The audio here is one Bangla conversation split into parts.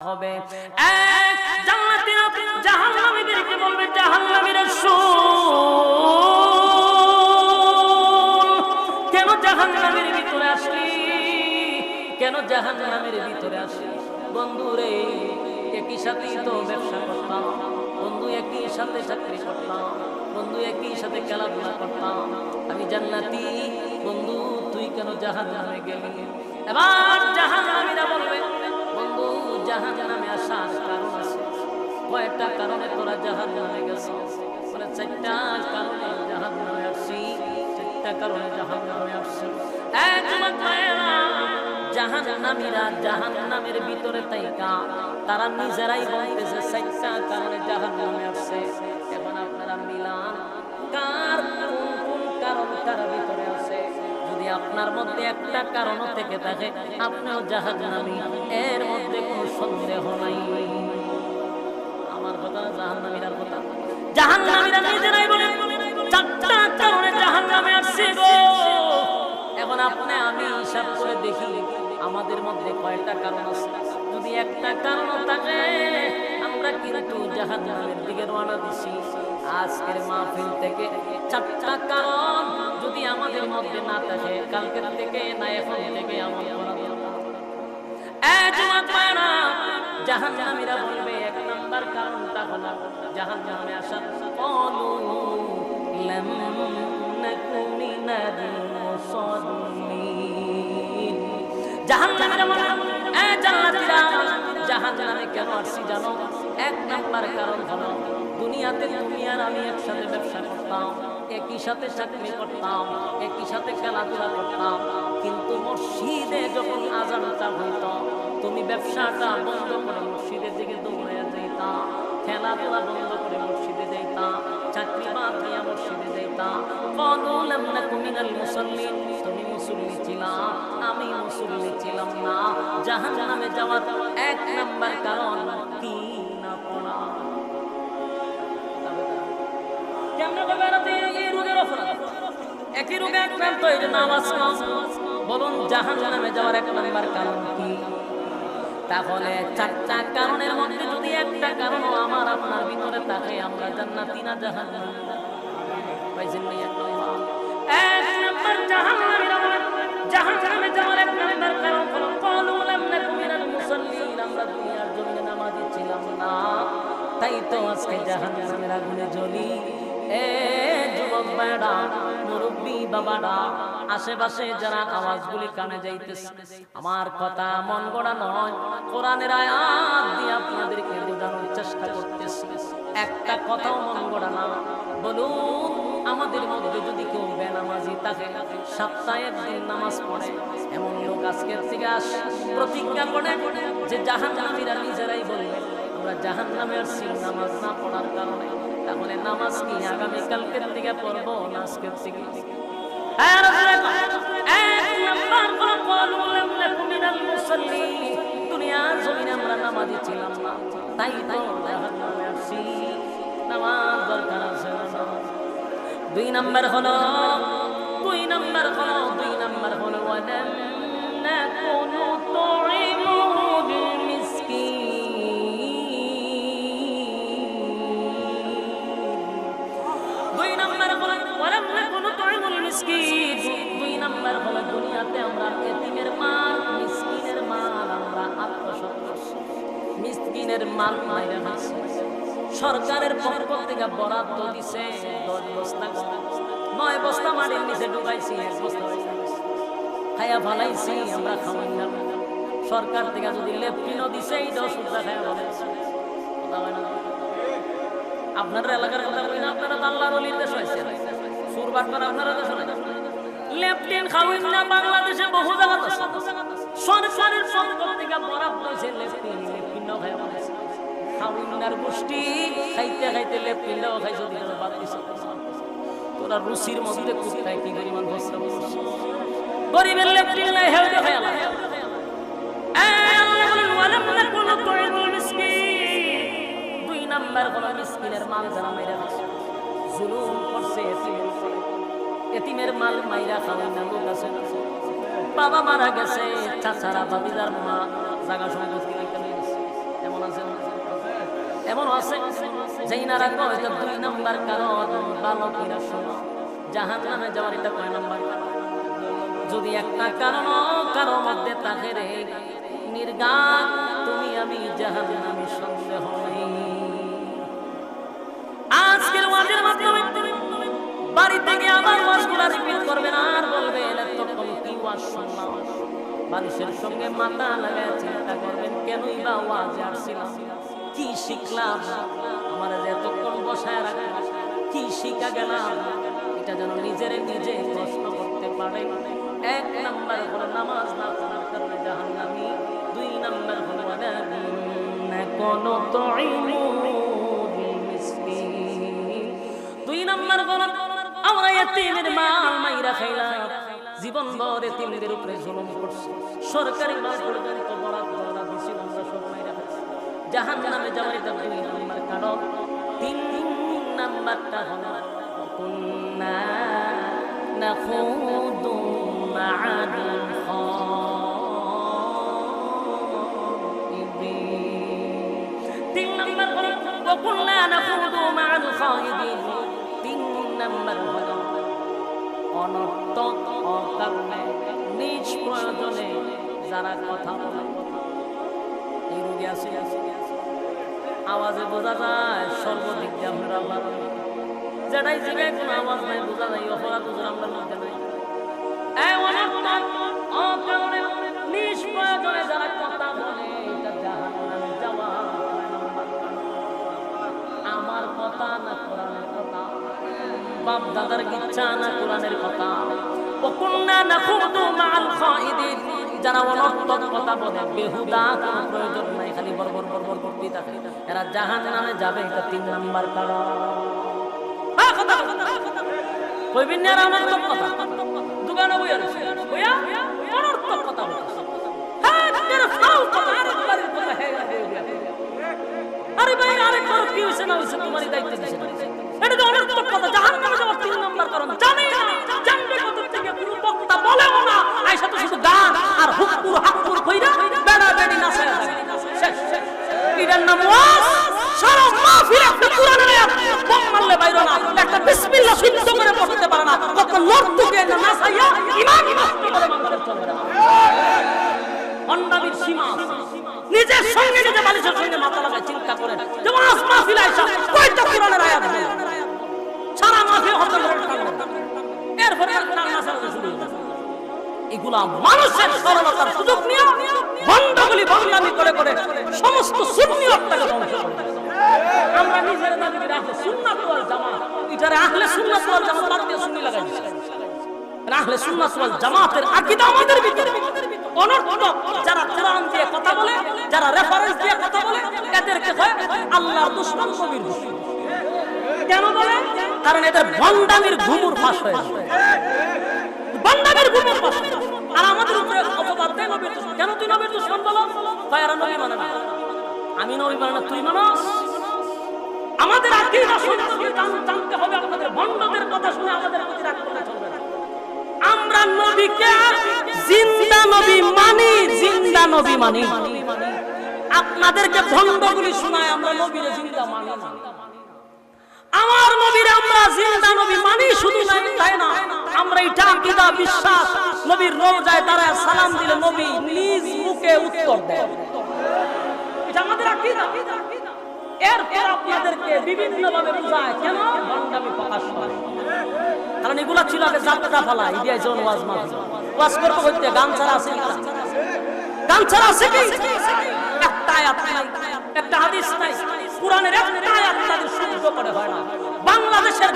হবে। একই সাথেই তো বন্ধু, একই সাথে চাকরি করতাম। বন্ধু, একই সাথে খেলাধুলা করতাম। আমি জান্নাতি। বন্ধু, তুই কেন জাহান্নামে গেলি? এবার জাহান্নামীরা বলবে জাহান নামে আসার কারণ আছে। কয়েকটা কারণে তোরা জাহান নামে গেছো। বলে চারটা কারণে জাহান নামে আসছি চারটা কারণে জাহান নামে আসছি। এক যুবক ভাইয়েরা, জাহান নামীরা জাহান নামের ভিতরে তাইকা তারা নিজেরাই বলতেছে চারটা কারণে জাহান নামে আসছে। এখন আপনারা মিলান কার কোন কোন কারণ তারা ভিতরে আছে? যদি আপনার মধ্যে একটা কারণ থেকে থাকে আপনিও জাহাজ নামি এর সন্দেহ নাই। আমার কথা জাহান নামীরার কথা। জাহান নামীরা নিজেরাই বলে চারটা কারণে জাহান নামে আসছে এখন আপনি আমি হিসাব করে দেখি, আমাদের মধ্যে কয়টা কারণ আছে? যদি একটা কারণ থাকে, আমরা কিন্তু জাহাজ নামের দিকে রওনা দিছি। আজকের মাহফিল থেকে চারটা কারণ যদি আমাদের মধ্যে না থাকে, কালকের থেকে না, এখন থেকে আমল জাহান্নামীরা বলবে, এক নাম্বার কারণটা হলো জাহান্নামে আসার কলু লাম নাকু মিনাল মুসাল্লিন। জাহান্নামীরা বলবে এই জান্নাতীরা, জাহান্নামে কেন আসছি জানো? এক নাম্বার কারণ হলো, দুনিয়াতে তুমি আর আমি একসাথে ব্যবসা করতাম। একই সাথে চাকরি করতাম, একই সাথে খেলাধুলা করতাম। কিন্তু মসজিদে যখন আজানটা হইত, তুমি ব্যবসাটা বন্ধ করে মসজিদের দিকে দৌড়াইয়া যাইতা, খেলাধুলা বন্ধ করে মসজিদে যাইতা, চাকরি বাদ দিয়া মসজিদে যাইতা। কনুলাম না কুমিনাল মুসল্লিন তুমি মুসল্লি ছিলাম আমি মুসল্লি ছিলাম না। জাহান্নামে যাওয়ার এক নাম্বার কারণ কি না পড়া? কেমনে করবে একই রোগে আক্রান্ত এই জন্য নামাজ কম। বলুন জাহান নামে যাওয়ার এক নাম্বার কারণ কি? তাহলে চারটা কারণের মধ্যে যদি একটা কারণ আমার, আপনার ভিতরে থাকে, আমরা জান্নাতি না জাহান পাইছেন এক নম্বর? মুসাল্লিন আমরা দুনিয়ার না। তাই তো আজকে জাহান্নামের আগুনে জ্বলি। এ যুবক ভাইরা আশেপাশে যারা কানে যাইতেছে, আমার কথা মন গড়া নয়, কোরআনের আয়াত দিয়ে আপনাদেরকে বোঝানোর চেষ্টা করতেছি। একটা কথাও মন গড়া না। বলুন, আমাদের মধ্যে যদি কেউ বেনামাজি থাকে, সপ্তাহে দিন নামাজ পড়ে, এমন লোক আজকের থেকে প্রতিজ্ঞা করে যে জাহান নিজেরাই বলবে আমরা জাহান নামের সিং নামাজ না পড়ার কারণে তাহলে নামাজ কি আগামীকালকের থেকে পড়ব না আজকের থেকে হ্যাঁ, নামাজি দরকার আছে দুই নাম্বার হলো দুই নাম্বার হলো দুই নাম্বার হলো সরকারের পক্ষ থেকে বরাদ্দ দিছে, দশ নয় বস্তা মাটির নিচে ঢুকাইছি, এক বস্তা। খাইয়া ফালাইছি, আমরা খাওয়াই না। সরকার থেকে যদি লেপটিনও দিছে, এইটাও সুদ্ধা খাইয়া ফালাইছি। আপনার এলাকার কথা বলি না? আপনারা তো আল্লাহর অলির দেশ হয়েছে সুর বাটবার আপনারা দেশ নাই লেফটেন খাওয়াই না, বাংলাদেশে বহু জায়গা আছে। সরকারের পক্ষ থেকে বরাদ্দ হয়েছে লেফটেন লেফটিনও খাইয়া ফালাইছে খাউইনার গোষ্ঠী খাইতে খাইতে লেপটিনটাও খাইছো দিলে বাদ দিছো। তোরা রুচির মধ্যে কুত্তায় কি পরিমাণ বস্ত্র গরিবের লেপটিন নাই হেউ দেখে আলা। দুই নাম্বার হলো মিসকিনের মাল মাইরা খাচ্ছে জুলুম করছে। এতিমের মাল মাইরা খাওয়াই না, লোক আছে। বাবা মারা গেছে, চাচারা বাবিদার মা, জাগা নিয়ে গেছে। এমন আছে যাইনারা কয় এটা দুই কারণ জাহান নামে যাওয়ার এটা কয় নাম্বার যদি একটা কারণ, কারও মধ্যে থাকে রে নির্গান, তুমি আমি জাহান নামে সন্দেহ নেই। আজকের বাড়ি থেকে আবার ওয়াজগুলা রিপিট করবেন আর বলবেন, এতক্ষণ কি ওয়াজ শুনলাম? মানুষের সঙ্গে মাথা লাগায় চিন্তা করবেন, কেনই বা ওয়াজে আসছিলাম কি শিখলাম? আমার এতক্ষণ বসায় রাখলাম, কি শিখা গেলাম? এটা যেন নিজের নিজে প্রশ্ন করতে পারে। এক নাম্বার হলো নামাজ না পড়ার কারণে জাহান্নামী, দুই নাম্বার হলো কোন তো দুই নাম্বার হলো আমরা এতিমের মাল মাইরা খাইলাম। জীবন ভর এতিমদের উপরে জুলুম করছি। সরকারি মাল পর্যন্ত বরাদ বরাদ দিছি আমরা সব মাইরা জাহান নামে যাওয়ার এটা দুই নাম্বার কারণ তিন নাম্বারটা হলো, কুন্না নাখুদু মা'আল তিন নাম্বার হলো কুন্না তিন নাম্বার অনর্থক অকারণে নিজ প্রয়োজনে যারা কথা বলে। এই রোগী আছে? আওয়াজে বোঝা যায়, সর্বদিক দিয়ে আপনার যেটাই জিবে, কোনো আওয়াজ নাই, বোঝা যায় অপরাধ হুজুর আমরা মধ্যে নাই। কথা বলে। আমার কথা না কথা। বাপ দাদার ইচ্ছা না কোরআনের কথা। ওকুন্না নাখুদু মাআল খাইদিন। যারা অনর্থক কথা বলে, বেহুদা প্রয়োজন নাই, খালি বরবর বরবর করতেই থাকে। এরা জাহান নামে যাবে, এটা তিন নাম্বার কারণ বল। কইবেন না অনর্থক কথা। দোকানে বইয়া রয়েছে। বইয়া অনর্থক কথা বলতেছে। হ্যাঁ আরে। আরে ভাই আরে কি হইছে না হইছে তোমারই নর্তকে না নাচাইয়া ইমান নষ্ট করে মানুষের চলে না অন্নাবির সীমা নিজের সঙ্গে নিজে বালিশের সঙ্গে মাথা লাগায় চিন্তা করে যেমন আজ মাহফিল আইসা কয়টা কোরআনের আয়াত বলে সারা মাহফিল হতে করে এরপরে আর সারা শুরু এগুলা মানুষের সরলতার সুযোগ নিয়ে বন্ধগুলি বদনামি করে করে সমস্ত সুন্নি হত্যাকে ধ্বংস আমরা নিজের দাবি আহলে সুন্নাত ওয়াল জামাত। এটারে আহলে সুন্নাত ওয়াল জামাত বাদ দিয়ে সুন্নি লাগাই আহলে ওয়াল জামাতের আকীদা আমাদের ভিতরে। অনর্থক যারা কোরআন দিয়ে কথা বলে, যারা রেফারেন্স দিয়ে কথা বলে, এদেরকে হয় আল্লাহর দুশমন কবির কেন বলে? কারণ এদের ভণ্ডামির ঘুমুর ফাঁস হয়ে ঘুমুর ফাঁস আর আমাদের উপরে অপবাদ দেয় নবীর কেন তুই নবীর দুশমন বলো? নবী মানে আমি নবী মানে না, তুই মানস আমাদের আকীদা জান- জানতে হবে আমাদের ভণ্ডদের কথা শুনে আমাদের প্রতি রাগ চলবে আমরা নবীকে জিন্দা নবী মানি, জিন্দা নবী মানি। আপনাদেরকে ভণ্ডগুলি শোনায় আমরা নবীরে জিন্দা মানি আমার নবীর আমরা জিন্দা নবী মানি, শুধু নাই, তাই না? আমরা এটা আকীদা বিশ্বাস, নবীর রোজায় তারা সালাম দিলে নবী নিজ মুখে উত্তর দেয়। এটা আমাদের আকীদা। এরপর আপনাদেরকে বিভিন্ন ভাবে বোঝায় কেন? ভণ্ডামি প্রকাশ করে। কারণ এগুলা ছিল আগে যাত্রা ফালা ইডিয়া জন ওয়াজ মাহফিল ওয়াজ করতে করতে গান ছাড়া আছে? গান ছাড়া আছে কি? একটা আয়াত নাই, একটা হাদিস নাই। কোরআনের একটা আয়াত তাদের শুদ্ধ করে হয় না। বাংলাদেশের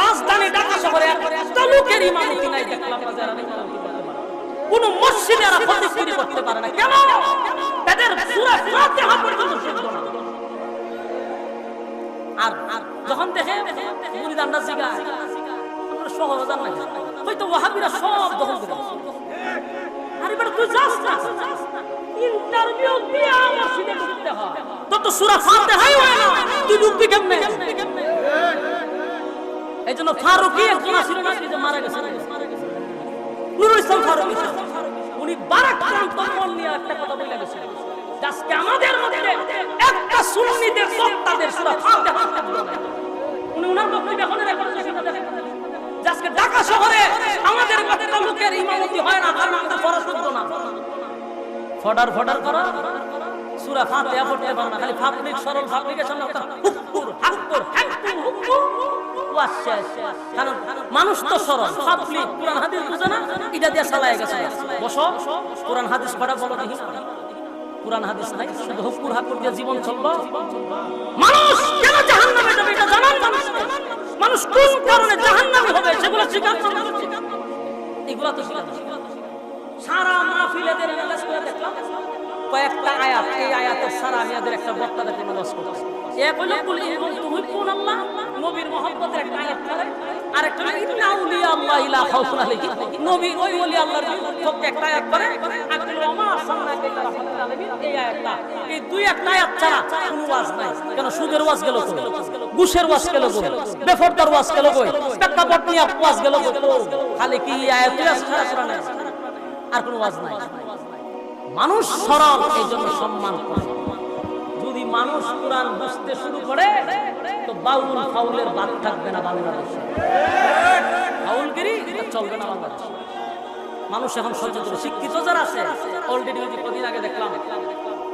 রাজধানী ঢাকা শহরে একটা লোকের ইমামতি নাই দেখলাম না যারা। কোন মসজিদে এরা ফতিফিরি করতে পারে না। কেন? তাদের সূরা ফাতিহা পর্যন্ত শুদ্ধ না। আর যখন দেখে মুরিদানরা জিগায়, আমরা শহরে যান না হয়তো ওয়াহাবিরা সব দখল করে। আরে বেটা, তুই যাস না। ইন্টারভিউ দিয়ে মসজিদে ঢুকতে হয়। তোর তো সূরা ফাতিহাই হয় না। তুই ঢুকবি কেমনে? এই জন্য ফারুকি একজন ছিল না যে মারা গেছে। নুরুল ইসলাম ফারুকি। উনি বারাক্রান্ত মন নিয়ে একটা কথা বলে গেছেন আজকে আমাদের মধ্যে একটা সুন্নিদের তাদের সূরা ফাতিহা। উনি উনার বক্তব্য এখন রেকর্ড আজকে ঢাকা শহরে আমাদের একটা লোকের ইমামতি হয় না কারণ না ফডার ফডার করা, সূরা ফাতিহা পড়তে পারে না, খালি ফাতলিক সরল ফাতলিকের সামনে একটা শেষ। কারণ মানুষ তো সরল হাদিস গেছে বসো, কোরআন হাদিস পড়া বলো কোরআন হাদিস নাই, শুধু হুকুর হাকুর দিয়ে জীবন চলবো মানুষ কেন জাহান্নামে যাবে এটা জানান মানুষ মানুষ কোন কারণে জাহান্নামে হবে সেগুলো স্বীকার করবে এগুলা তো স্বীকার। সারা মাহফিলেদের মেলাজ করে দেখলাম। কয়েকটা আয়াত, এই আয়াতের সারা আমি এদের একটা বক্তা দেখে মেলাজ করতেছি এক হইল কুল ইন কুনতুম কোন আল্লাহ নবীর মহব্বতের একটা খাউফুন আলাইহিম নবী ওই একটা এই দুই একটা ওয়াজ নাই। কেন, সুদের ওয়াজ ওয়াজ নিয়ে কি আর কোনো ওয়াজ নাই। মানুষ সরল, এই জন্য সম্মান করে। যদি মানুষ কোরআন বুঝতে শুরু করে, তো বাউল ফাউলের বাদ থাকবে না বাংলাদেশে। ফাউলগিরি চলবে না বাংলাদেশে। মানুষ এখন সচেতন, শিক্ষিত যারা আছে অলরেডি ওই কদিন আগে দেখলাম,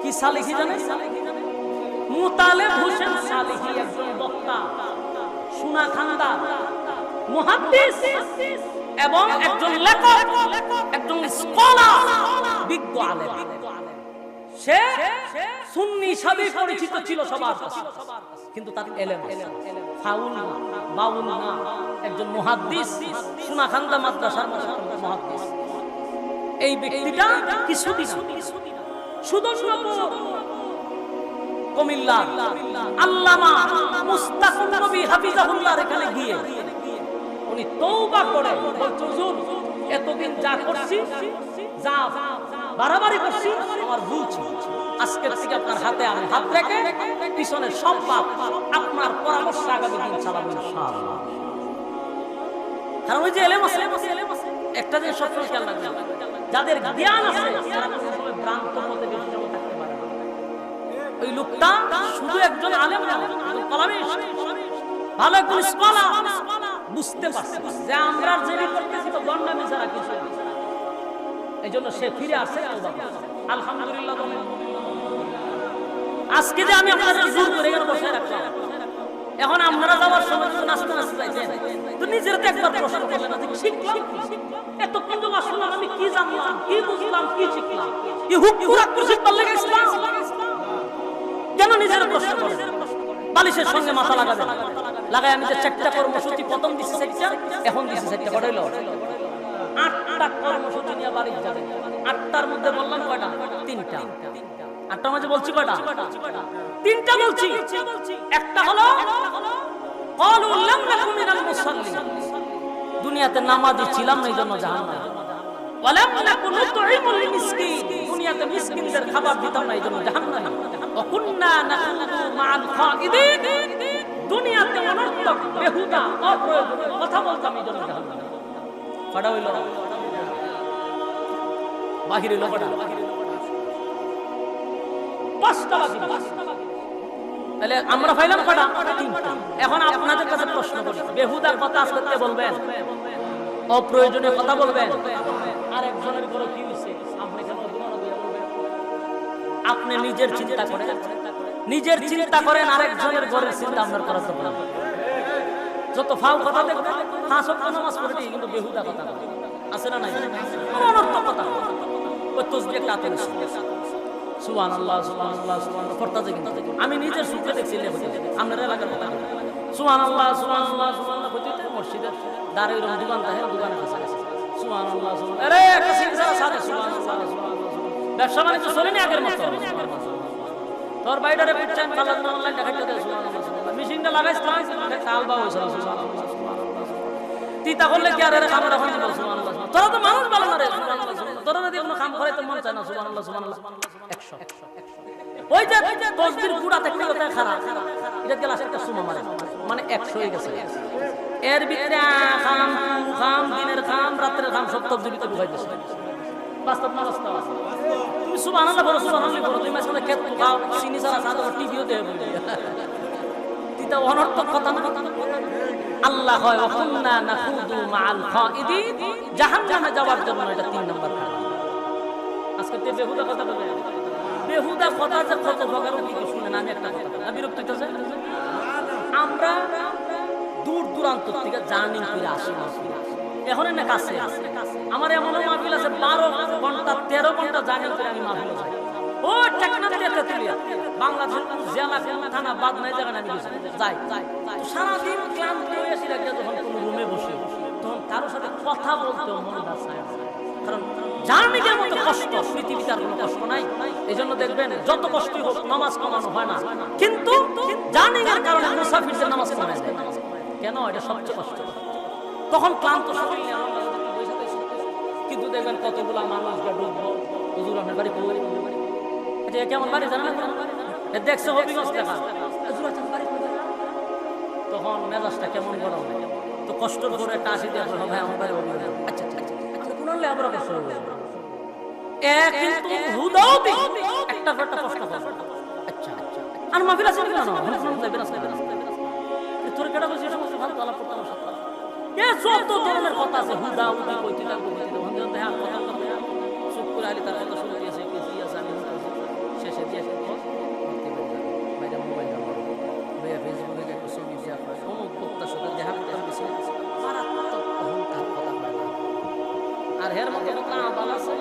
কি সালিহি জানে মুতালেব হোসেন সালিহি একজন বক্তা, সুনা খান্দা, মুহাদ্দিস, এবং একজন লেখক, একজন স্কলার বিজ্ঞ আলেম সে সুন্নি হিসাবে পরিচিত ছিল সবার কাছে। কিন্তু তার এলেম ফাউল না, বাউল না, একজন মুহাদ্দিস, সুনাখান্দা মাদ্রাসার মুহাদ্দিস। এই ব্যক্তিটা কিছুদিন সুদর্শনপুর কুমিল্লা আল্লামা মুস্তাকুর নবী হাফিজাহুল্লাহর এখানে গিয়ে উনি তৌবা করে হুজুর এতদিন যা করছি, যা বাড়াবাড়ি করছি, আমার ভুল ছিল। আজকের থেকে আপনার হাতে আমি হাত রেখে পিছনে সব পাপ আপনার পরামর্শ আগামী দিন চালাবো কারণ ওই যে এলেম আছে, একটা জিনিস সবসময় খেয়াল রাখবেন, যাদের জ্ঞান আছে ভ্রান্ত না। ওই লোকটা শুধু একজন আলেম ভালো একজন বুঝতে পারছে, যে আমরা জেনে করতেছি ছাড়া কিছু এই জন্য সে ফিরে আসে আলহামদুলিল্লাহ। আজকে যে আমি আপনাদের জোর করে বসে রাখলাম, এখন আপনারা যাওয়ার সময় তো নাচতে নাচতে তো নিজের তো একবার প্রশ্ন না যে শিখলাম? এত কিন্তু আমি কি জানলাম, কি বুঝলাম, কি শিখলাম? কেন নিজের প্রশ্ন করেন বালিশের সঙ্গে মাথা লাগাবে লাগাই আমি যে চারটা কর্মসূচি, প্রথম দিছি এখন দিছি আটটা নিয়ে বাড়ি যাবে। আটটার মধ্যে বললাম কয়টা? তিনটা। আটটার মাঝে বলছি কয়টা? তিনটা বলছি। একটা হলো মিনাল মুসাল্লিন। দুনিয়াতে নামাজি ছিলাম না এই জন্য জাহান্নামে দুনিয়াতে মিসকিনদের খাবার দিতাম না এই জন্য জাহান্নামে কুন্না নাখুদু মাআল দুনিয়াতে অনর্থক, বেহুদা, অপ্রয়োজনীয় কথা বলতাম এই জন্য জাহান্নামে। কটা হইল বাহির হইল কটা তাহলে আমরা পাইলাম এখন আপনাদের কাছে প্রশ্ন করি কথা বলবেন? অপ্রয়োজনীয় কথা বলবেন? আর একজনের বড় কি হয়েছে? আপনি নিজের চিন্তা করেন। নিজের চিন্তা করেন, আরেকজনের ঘরের চিন্তা আপনার করা যত ফাউ কথা দেখবেন হাসো নামাজ পড়ে দিই কিন্তু বেহুদা কথা। আছে না নাই? অনর্থক কথা ওই তসবি একটা সুবান আল্লাহ সুবান আল্লাহ সুবান পড়তাছে কিন্তু। আমি নিজের সুখে দেখছি আপনার এলাকার কথা সুবান আল্লাহ সুবান আল্লাহ সুবান মসজিদের দাঁড়ে ওরকম দোকান থাকে দোকানে কাছে সুবান আল্লাহ সুবান আরে, একটা সিলসিলা সাথে। সুবান আল্লাহ সুবান ব্যবসা বাণিজ্য চলেনি আগের মতো। তোর বাইরে বুঝছেন কালার না অনলাইন দেখাইতে সুবান আল্লাহ মেশিনটা বা হয়েছিল। সুবান তিতা করলে কি আর এর রাখা যাবে? সুবহানাল্লাহ। তোরা তো মানুষ ভালো না রে। তোরা যদি কোনো কাম করে তো মন চায় না, সুবহানাল্লাহ সুবহানাল্লাহ। 100 ওই যে তসবির গুড়া দেখলে ওটা খারাপ। এটা গেল একটা সুমা মারে। মানে 100 হয়ে গেছে। এর ভিতরে খাম খাম, দিনের খাম, রাতের খাম, সব তসবির ভিতরে ঢুকাই দিছে। বাস্তব না বাস্তব? তুমি সুবহানাল্লাহ বলো সুবহানাল্লাহ বলো। তুমি মাঝখানে খেত খাও চিনি ছাড়া সাদা টিভিও দেবে তিতা অনর্থক কথা না। আল্লাহ হয় জাহান্নামে যাওয়ার জন্য এটা তিন নম্বর কারণ আজকে তে বেহুদা কথা বলে। বিরক্ত আমরা দূর দূরান্ত থেকে জার্নি করে আসি না কাছে আমার এমন মাহফিল আছে, বারো ঘণ্টা, তেরো ঘণ্টা করে আমি মাহফিল ও টেকনাফ দিয়ে তেতুলিয়া বাংলাদেশের কোন জেলা কোন থানা, বাদ নাই জায়গা আমি গেছি। যাই। সারাদিন ক্লান্ত হয়ে রাখলে যখন কোনো রুমে বসে, তখন কারোর সাথে কথা বলতে মন না চায়। কারণ জার্নিকের মতো কষ্ট, পৃথিবীতে আর কোনো কষ্ট নাই। এই জন্য দেখবেন, যত কষ্টই হোক, নামাজ কমানো হয় না। কিন্তু জার্নিংয়ের কারণে মুসাফিরদের নামাজ কমে যায় কেন? এটা সবচেয়ে কষ্ট। তখন ক্লান্ত শরীর কিন্তু দেখবেন কতগুলা মানুষ গা ডুববো হুজুর আপনার বাড়ি? কেমন বাড়ি জানেন না মেজাজটা কেমন তো কষ্ট করে একটা আসি দিয়ে ভাই, আমার বাড়ি তোর কেটা বলছিস এ যত ধরনের কথা আছে, হুদা কথা চুপ করে আলি তার হের মধ্যে না বাল আছে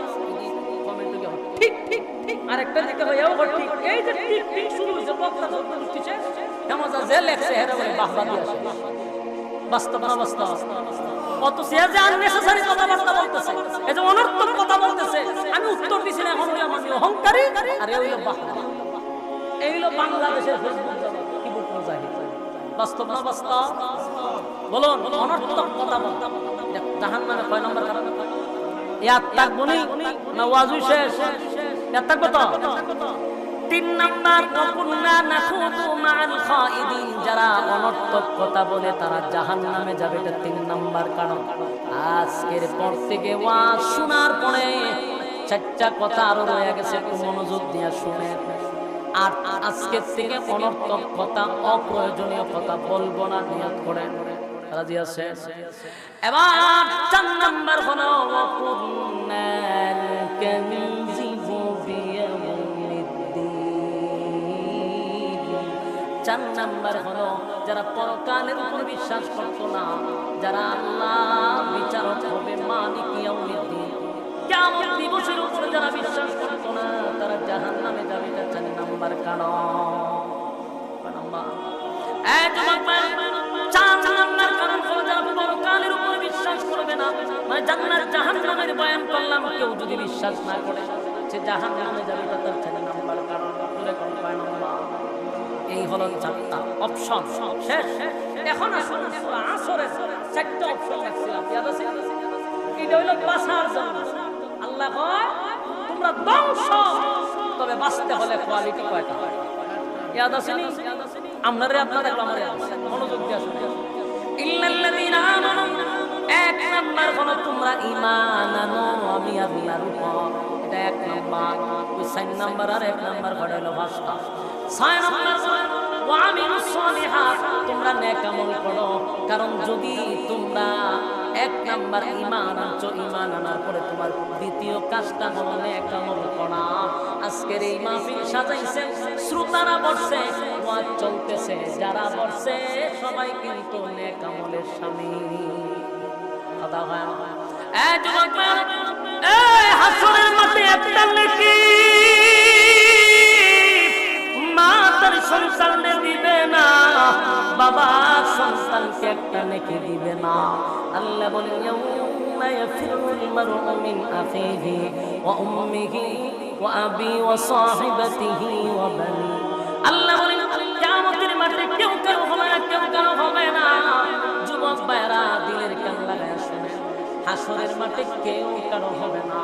কমেন্ট কি ঠিক ঠিক ঠিক। আরেকটা দিকে হইয়াও ঘর ঠিক। এই যে ঠিক ঠিক শুরু হইছে বক্তা যত উঠছে কেমন যে লেখছে, হেরা বলে বাহবা দিয়ে আসে। বাস্তব না বাস্তব? সে যে আননেসেসারি কথাবার্তা বলতেছে এই যে অনর্থক কথা বলতেছে, আমি উত্তর দিছি না এখন আমার অহংকারী, আর এই হইল বাহবা। এই হলো বাংলাদেশের ফেসবুক কি বলব জাহিদ বাস্তব না বলুন, অনর্থক কথা বল জাহান নামে কয় নম্বর কারণ তিন নাম্বার যারা কথা বলে, তারা যাবে। তিন নাম্বার কারণ। আজকের পর থেকে শোনার পরে চারটা কথা আরও রয়ে গেছে। মনোযোগ দিয়ে শুনেন আর আজকের থেকে অনর্থক কথা, অপ্রয়োজনীয় কথা বলব না নিয়ত করেন। রাজি আছে। এবার চার নাম্বার হলো কানজিবু বিয়াউমিদ্দিন। চার নাম্বার হলো, যারা পরকালের উপর বিশ্বাস করতো না, যারা আল্লাহ বিচারক হবে মালিক ইয়াউমিদ্দিন। কেমন দিবসের উপরে যারা বিশ্বাস করতো না, তারা জাহান নামে যাবে চার নাম্বার কারণ। জান্নাত জাহান্নামের বয়ান করলাম, কেউ যদি বিশ্বাস না করে সে জাহান্নামে যাবে তার চার নাম্বার কারণ। এই হলো চারটা অপশন শেষ। এখন আসুন সূরা আসরের চারটা অপশন রাখছিলাম ইয়াদ আছে? এটা বাঁচার জন্য। আল্লাহ কয়, তোমরা ধ্বংস। তবে বাঁচতে হলে কোয়ালিটি কয়টা? ইয়াদ আছে নি? আপনারা আছে। মনোযোগ দিয়ে শুনে ইল্লাল্লাযীনা আমানু এক নাম্বার হলো, তোমরা ঈমান আনো, আমি আল্লাহর উপর। এটা এক নাম্বার। ওই চার নাম্বার আর এক নাম্বার ঘটে ভাষা। নাম্বার তোমরা নেক আমল করো, কারণ যদি তোমরা এক নাম্বার ঈমান আনছো ইমান আনার পরে তোমার দ্বিতীয় কাজটা হলো নেক আমল করা। আজকের এই মাহফিল সাজাইছে, শ্রোতারা ওয়াজ চলতেছে, যারা বসছে, সবাই কিন্তু নেক আমলের স্বামী। কথা হয়। এই যুবক এই হাসরের মাঠে একটা নেকি। মা তার সন্তানকে দিবে না, বাবা সন্তানকে একটা নেকি দিবে না। আল্লাহ বলে, ইয়াউমা ইয়াফিরুল মারউ মিন আখিহি ওয়া উম্মিহি ওয়া আবি ওয়া সাহিবাতিহি ওয়া বানি। আল্লাহ বলেন কেউ কেউ হবে না। যুবক ভাইরা দিলের কান হাসরের মাঠে কেউ কারও হবে না।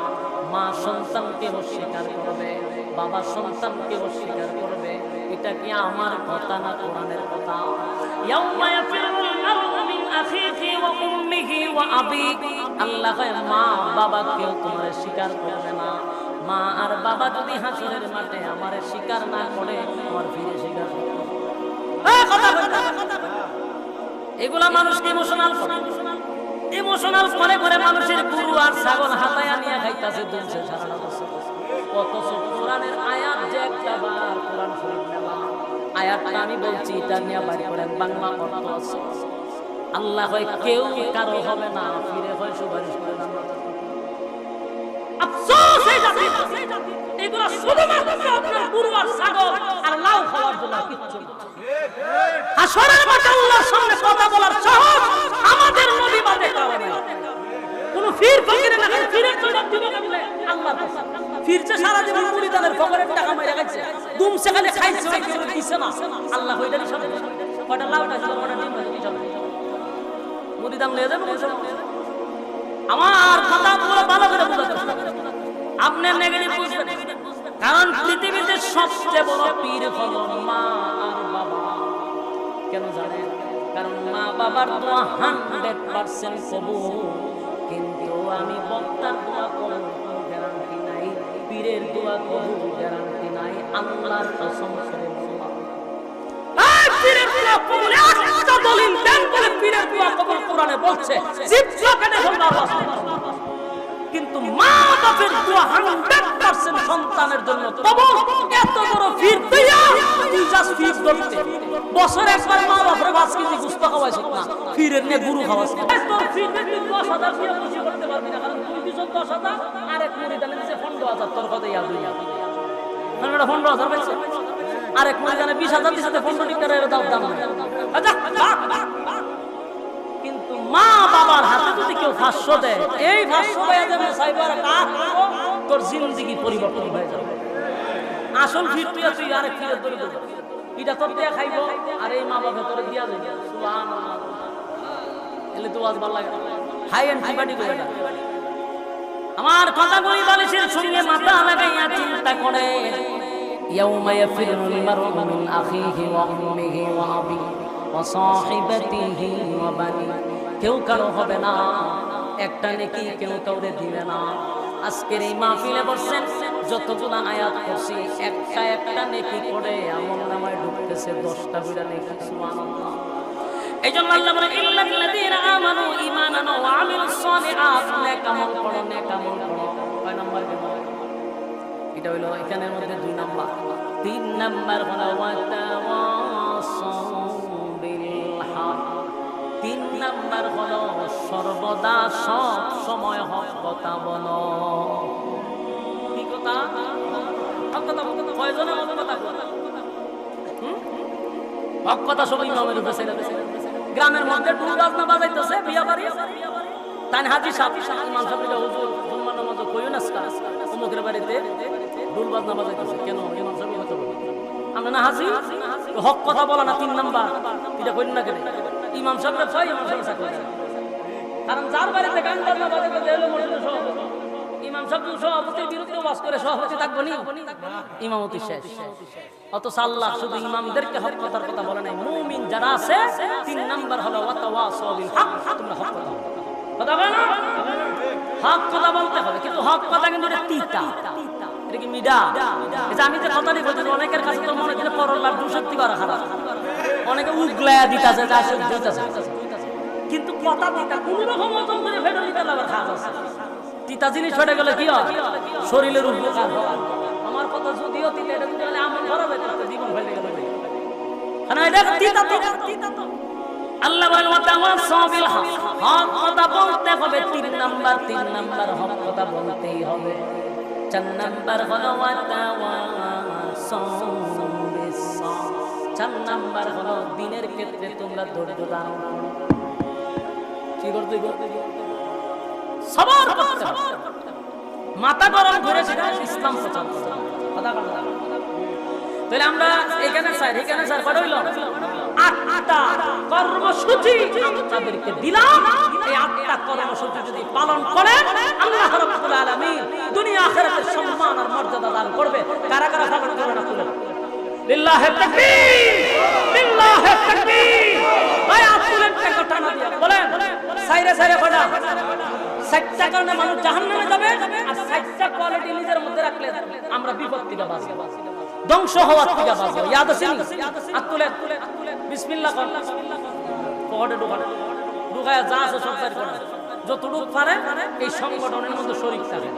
মা সন্তানকে স্বীকার করবে, বাবা সন্তানকে স্বীকার করবে। এটা কি আমার কথা না কোরআনের কথা? আল্লাহ মা, বাবা কেউ তোমার করবে না। মা, আর বাবা যদি মাঠে না করে আমার। এগুলা মানুষকে ইমোশনাল ইমোশনাল করে করে মানুষের গরু আর ছাগল হাতায়া নিয়ে খাইতাছে দুলছে সারা অথচ কোরআনের আয়াত যে একটা বার কোরআন শরীফ আয়াতটা আমি বলছি, এটা নিয়ে বাড়ি করেন, বাংলা অর্থ আছে। আল্লাহ হয় কেউ কারও হবে না, ফিরে হয় সুপারিশ করে আফসোস এই জাতির এগুলো শুধুমাত্র আপনার গরু আর ছাগল আর লাউ খাওয়ার জন্য কিচ্ছু না। হাসরের মাঠে আল্লাহর সামনে কথা বলার সাহস আমাদের নবী বাদে কারও নাই। কোন ফির ফকিরে না ফিরের জবাব দিব কেমনে আল্লাহ ফিরছে সারা জীবন মুরিদানের ফকরের টাকা মাইরা খাইছে। দুম সেখানে খাইছে ওই কেউ দিছে না। আল্লাহ কইটারই সব। কয়টা লাউ খাইছে কয়টা ডিম খাইছে কি সব মুরিদান নিয়ে যাবে। কোন? আমার কথা পুরো ভালো করে বুঝাতে আপনি নেগেটিভ বুঝবেন। কারণ পৃথিবীতে সবচেয়ে বড় পীর হলো মা আর বাবা। কেন জানেন? কারণ মা বাবার দোয়া হান্ড্রেড পার্সেন্ট কবুল। কিন্তু আমি বক্তার দোয়া কবুল গ্যারান্টি নাই, পীরের দোয়া কবুল গ্যারান্টি নাই, আল্লাহর। এই পীরের দোয়া কবুল একটা দলিল দেন বলে পীরের দোয়া কবুল কোরআনে বলছে জিব্বা কেটে ফেলবা কিন্তু মা বাপের দোয়া হান্ড্রেড পার্সেন্ট সন্তানের জন্য তবু এত বড় ফির তুইয়া তুই যাস ফির ধরতে। বছরে একবার মা বাপের পাঁচ কেজি গুস্ত খাওয়াইছ না ফিরের নিয়ে গুরু খাওয়াস না। তোর ফির তুই দশ হাজার দিয়ে খুশি করতে পারবি না, কারণ তুই দিছ দশ হাজার, আর এক মুড়ি দানে দিছে পনেরো হাজার, তোর কথা ইয়াদ হইয়া পনেরো হাজার পাইছে। আর এক দানে বিশ হাজার দিছে পনেরো লিটারের দাম দাম আচ্ছা কিন্তু মা বাবার হাতে যদি কেউ পাঁচশো দেয়, এই পাঁচশো দেয় যেন সাইবার তোর জিন্দগি পরিবর্তন হয়ে যাবে। আসল ফির তুই তুই আরেক ফিরে তৈরি করবি এটা তোর দিয়া খাইব, আর এই মা বাবা দিয়া যাবে এলে তো আজ ভালো লাগে। হাই চিপাটি করে এটা আমার কথা বলি বালিশের সঙ্গে মাথা লাগাইয়া চিন্তা করে। يوم يفر المرء من أخيه وأمه وأبيه وصاحبته وبنيه কেউ কারো হবে না একটা নেকি কেউ কাউরে দিবে না আজকের এই মাহফিলে বসছেন যতগুলা আয়াত করছি একটা একটা নেকি করে আমল নামায় ঢুকতেছে দশটা করে নেকি সুবহানাল্লাহ এই জন্য আল্লাহ বলে ইল্লাল্লাযীনা আমানু ঈমানান ওয়া আমিলুস সালিহাত নেক আমল করো নেক আমল করো কয় নাম্বার কেন এটা হইলো এখানের মধ্যে দুই নাম্বার হলো তিন নাম্বার হলো সর্বদা সব সময় হক কথা বলো কথা। গ্রামের মধ্যে ডুল বাজনা বাজাইতেছে, বিয়া বাড়ি? তাই হাজি ইমাম সাহেব এটা হুজুর জুম্মা নামাজ কইও না অমুকের বাড়িতে ডুল বাজনা বাজাইতেছে। কেন? ইমাম সাহেব কথা বলে। আমরা না হাজি হক কথা বলা না তিন নাম্বার, এটা কইন না কেন? ইমাম সাহেব ছয় ইমাম সাহেব চাকরি কারণ যার বাড়িতে গান বাজনা মনে সভাপতি, ইমাম সাহেব সভাপতির বিরুদ্ধে ওয়াজ করে সভাপতি থাকব নি? ইমামতি শেষ। অত সাল্লাহ শুধু ইমামদেরকে হক কথার কথা বলে নাই, মুমিন যারা আছে, তিন নাম্বার হলো ওয়াতাওয়াসাউ বিল হক, তোমরা হক কথা। কথা বলো হক কথা বলতে হবে, কিন্তু হক কথা কিন্তু এটা তিতা। আমি যে কথাটি অনেকের কাছে মনে করে করল্লার দুষত্তি করা খারাপ। অনেকে উগলায়া কিন্তু কথা দিতে তিতা জিনিস ফেটে গেলে কি হয়? শরীরের উপকার আমার কথা যদিও তিতা, এটা এটা তিতা তো? তো আল্লাহ বলেন ওয়াতাওয়াসাউ বিল হক। হক বলতে হবে, তিন নাম্বার তিন নাম্বার হক কথা বলতেই হবে। চার নাম্বার হলো চার দিনের ক্ষেত্রে তোমরা ধৈর্য ধারণ মাথা গরম করে সেটা ইসলাম প্রচার আমরা এখানে স্যার এখানে স্যার কটা হইল আটটা কর্মসূচি দিলাম। এই আটটা কর্মসূচি যদি পালন আল্লাহ রাব্বুল আলামিন দুনিয়া সম্মান আর মর্যাদা দান করবে। কারা কারা না তাকবীর তাকবীর। ভাই টাকা টানা দিয়া, বলেন। সাইরে সাইরে কটা সাইটটা কারণে মানুষ জাহান্নামে যাবে, আর সাইটটা কোয়ালিটি নিজের মধ্যে রাখলে আমরা থেকে বাঁচব। ধ্বংস হওয়ার থেকে বাঁচব। ইয়াদ আছে নি আতুলেন বিসমিল্লাহ কর পকেটে ঢুকান। ঢুকায় যা আছে সব বের করেন। যতটুক পারে এই সংগঠনের মধ্যে শরীর থাকে।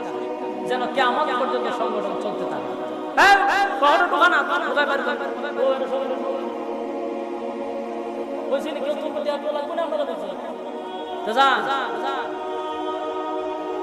যেন কেমন পর্যন্ত সংগঠন চলতে থাকে। হ্যাঁ পকেটে ঢুকান ঢুকায় বের করেন। বলছি কেউ তোর দেওয়া লাগবে না? আমরা বলছি তো যান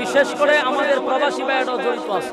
বিশেষ করে আমাদের প্রবাসী ব্যয়টাও জড়িত আছে।